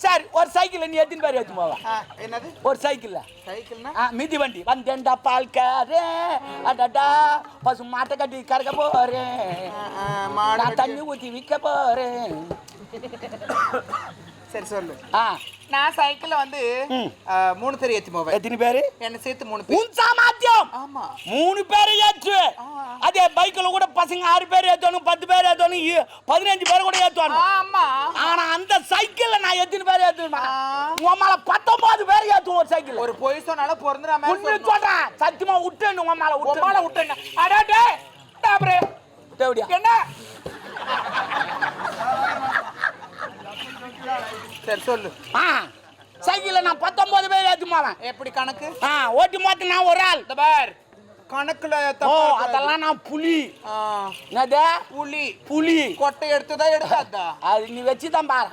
சரி ஒரு சைக்கிள் நீ எத்தனை பேர் ஏற்றி போவா. என்னது? ஒரு சைக்கிள்ல. சைக்கிள்னா? மிதி வண்டி. வந்தேன்டா பால்காரே. அடடா பசு மாட்டை கட்டி கறக்க போறேன் நான் தண்ணி ஊத்தி விற்க போறேன் சரி சொல்லு. ஆ. நான் சைக்கிள்ல வந்து மூணு பேர் ஏத்தி போவேன். எத்தனை பேரு? என்ன சேர்த்து மூணு பேர். உன் சாமர்த்தியம் ஆமா. மூணு பேரை ஏற்று. அதே பைக்ல கூட பசங்க ஆறு பேர் ஏத்தணும் பத்து பேர் ஏத்தணும் பதினஞ்சு பேர் கூட ஏத்துவாங்க ஆமா. ஆனா அந்த சைக்கிள்ல நான் எத்தனை பேர் ஏத்துவேன் ஆ. உன் மேல பத்தொன்பது பேர் ஏத்துவோம் ஒரு சைக்கிள். ஒரு பொய் சொல்றேன் சத்தியமா விட்டு உன் மேல விட்டு உமால விட்டுங்க அடாடே தேவடியா என்ன? சரி சொல்லு. ஆ சைக்கிள்ல நான் பத்தொன்பது பேர் போவேன் எப்படி கணக்கு? ஆ ஓட்டி மாத்து நான் ஒரு ஆள். பார் கணக்குல ஓ. அதெல்லாம் நான் புலி. என்னது? புலி. புலி. கொட்டை எடுத்துதான் எடுக்காதா அது நீ வச்சு தான் பாரு.